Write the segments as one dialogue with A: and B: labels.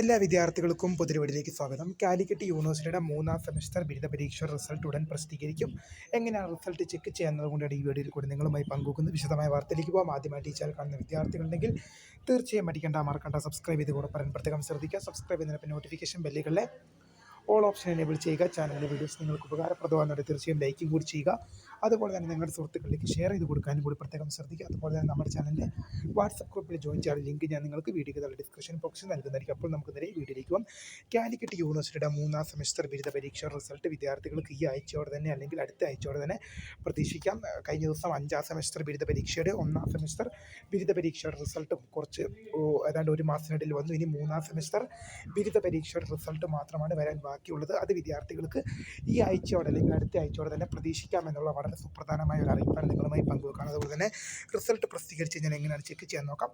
A: എല്ലാ വിദ്യാർത്ഥികൾക്കും പൊതുപടിയിലേക്ക് സ്വാഗതം. കാലിക്കറ്റ് യൂണിവേഴ്സിറ്റിയുടെ മൂന്നാം സെമസ്റ്റർ ബിരുദ പരീക്ഷ റിസൾട്ട് ഉടൻ പ്രസിദ്ധീകരിക്കും. എങ്ങനെയാണ് റിസൾട്ട് ചെക്ക് ചെയ്യുന്നത് കൊണ്ടാണ് ഈ വീഡിയോയിൽ കൂടി നിങ്ങളുമായി പങ്കുവെക്കുന്നത്. വിശദമായ വാർത്തയിലേക്ക് പോകാം ആദ്യമായി ടീച്ചർ കാണുന്ന വിദ്യാർത്ഥികളുണ്ടെങ്കിൽ തീർച്ചയായും പഠിക്കേണ്ട മറക്കണ്ട സബ്സ്ക്രൈബ് ചെയ്ത് കൂടെ പറയാൻ പ്രത്യേകം ശ്രദ്ധിക്കുക. സബ്സ്ക്രൈബ് ചെയ്യുന്നതിന് നോട്ടിഫിക്കേഷൻ ബെല്ലുകളെ ഓൾ ഓപ്ഷൻ എനേബിൾ ചെയ്യുക. ചാനലിലെ വീഡിയോസ് നിങ്ങൾക്ക് ഉപകാരപ്രദമാകുന്നത് തീർച്ചയായും ലൈക്കും കൂടി ചെയ്യുക. അതുപോലെ തന്നെ നിങ്ങളുടെ സുഹൃത്തുക്കളിലേക്ക് ഷെയർ ചെയ്ത് കൊടുക്കാനും കൂടി പ്രത്യേകം ശ്രദ്ധിക്കുക. അതുപോലെ തന്നെ നമ്മുടെ ചാനലിന്റെ വാട്സപ്പ് ഗ്രൂപ്പിൽ ജോയിൻ ചെയ്യാൻ ലിങ്ക് ഞാൻ നിങ്ങൾക്ക് വീഡിയോയുടെ ഡിസ്ക്രിപ്ഷൻ ബോക്സിൽ നൽകുന്നതായിരിക്കും. അപ്പോൾ നമുക്ക് നേരെ വീഡിയോയിലേക്ക് പോകാം. കാലിക്കറ്റ് യൂണിവേഴ്സിറ്റിയുടെ മൂന്നാം സെമസ്റ്റർ ബിരുദ പരീക്ഷ റിസൾട്ട് വിദ്യാർത്ഥികൾക്ക് ഈ ആഴ്ചയോടെ തന്നെ അല്ലെങ്കിൽ അടുത്ത ആഴ്ചയോടെ തന്നെ പ്രതീക്ഷിക്കാം. കഴിഞ്ഞ ദിവസം അഞ്ചാം സെമസ്റ്റർ ബിരുദ പരീക്ഷയുടെ ഒന്നാം സെമസ്റ്റർ ബിരുദ പരീക്ഷയുടെ റിസൾട്ടും കുറച്ച് ഏതാണ്ട് ഒരു മാസത്തിനിടയിൽ വന്നു. ഇനി മൂന്നാം സെമസ്റ്റർ ബിരുദ പരീക്ഷയുടെ റിസൾട്ട് മാത്രമാണ് വരാൻ ബാക്കിയുള്ളത്. അത് വിദ്യാർത്ഥികൾക്ക് ഈ ആഴ്ചയോടെ അല്ലെങ്കിൽ അടുത്ത ആഴ്ചയോടെ തന്നെ പ്രതീക്ഷിക്കാമെന്നുള്ള വളരെ സുപ്രധാനമായ ഒരു അറിയിപ്പാണ് നിങ്ങളുമായി പങ്കുവെക്കുകയാണ് അതുപോലെ തന്നെ റിസൾട്ട് പ്രസിദ്ധീകരിച്ച് കഴിഞ്ഞാൽ എങ്ങനെയാണ് ചെക്ക് ചെയ്യാൻ നോക്കാം.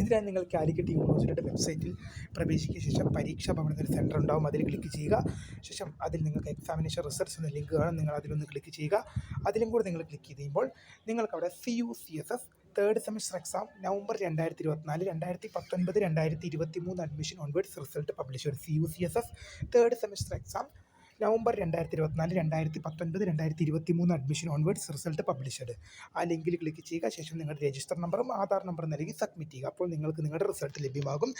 A: ഇതിനായി നിങ്ങൾ കാലിക്കറ്റ് യൂണിവേഴ്സിറ്റിയുടെ വെബ്സൈറ്റിൽ പ്രവേശിക്കുക. ശേഷം പരീക്ഷാ ഭവനത്തിൽ സെന്റർ ഉണ്ടാവും. അതിൽ ക്ലിക്ക് ചെയ്യുക. ശേഷം അതിൽ നിങ്ങൾക്ക് എക്സാമിനേഷൻ റിസൾട്ട്സ് എന്ന ലിങ്ക് കാണും. നിങ്ങൾ അതിലൊന്ന് ക്ലിക്ക് ചെയ്യുക. അതിലും കൂടെ നിങ്ങൾ ക്ലിക്ക് ചെയ്യുമ്പോൾ നിങ്ങൾക്ക് അവിടെ C U C S S third semester exam November രണ്ടായിരത്തി ഇരുപത്തിനാല് രണ്ടായിരത്തി പത്തൊൻപത് രണ്ടായിരത്തി ഇരുപത്തി മൂന്ന് അഡ്മിഷൻ ഓൺവേർഡ്സ് റിസൾട്ട് പബ്ലിഷ് ചെയ്യും C U C S S third semester exam November രണ്ടായിരത്തി ഇരുപത്തിനാല് രണ്ടായിരത്തി പത്തൊൻപത് രണ്ടായിരത്തി ഇരുപത്തി മൂന്ന് അഡ്മിഷൻ ഓൺവേർഡ്സ് റിസൾട്ട് പബ്ലിഷ്ഡ് ആ ലിങ്കിൽ ക്ലിക്ക് ചെയ്യുക ശേഷം നിങ്ങളുടെ രജിസ്റ്റർ നമ്പറും ആധാർ നമ്പറും നൽകി സബ്മിറ്റ് ചെയ്യുക. അപ്പോൾ നിങ്ങൾക്ക് നിങ്ങളുടെ റിസൾട്ട് ലഭ്യമാകും.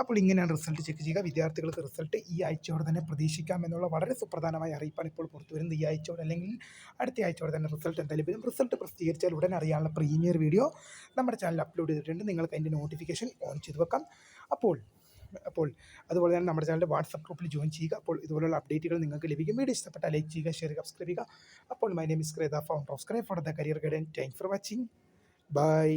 A: അപ്പോൾ ഇങ്ങനെയാണ് റിസൾട്ട് ചെക്ക് ചെയ്യുക. വിദ്യാർത്ഥികൾക്ക് റിസൾട്ട് ഈ ആഴ്ചയോടെ തന്നെ പ്രതീക്ഷിക്കാം എന്നുള്ള വളരെ സുപ്രധാനമായ അറിയിപ്പാണ് ഇപ്പോൾ പുറത്തു വരുന്നത് ഈ ആഴ്ചയോടെ അല്ലെങ്കിൽ അടുത്ത ആഴ്ചയോടെ തന്നെ റിസൾട്ട് എന്തായാലും വരും റിസൾട്ട് പ്രസിദ്ധീകരിച്ചാൽ ഉടൻ അറിയാനുള്ള പ്രീമിയർ വീഡിയോ നമ്മുടെ ചാനൽ അപ്ലോഡ് ചെയ്തിട്ടുണ്ട്. നിങ്ങൾക്ക് അതിന്റെ നോട്ടിഫിക്കേഷൻ ഓൺ ചെയ്ത് വെക്കാം അപ്പോൾ അപ്പോൾ അതുപോലെ തന്നെ നമ്മുടെ ചാനലിന്റെ വാട്സപ്പ് ഗ്രൂപ്പിൽ ജോയിൻ ചെയ്യുക. അപ്പോൾ ഇതുപോലുള്ള അപ്ഡേറ്റുകൾ നിങ്ങൾക്ക് ലഭിക്കും. വീഡിയോ ഇഷ്ടപ്പെട്ടാൽ ലൈക്ക് ചെയ്യുക ഷെയർ ചെയ്യുക സബ്സ്ക്രൈബ് ചെയ്യുക. അപ്പോൾ my name is Kretha founder of scribe for the career guidance thank for watching bye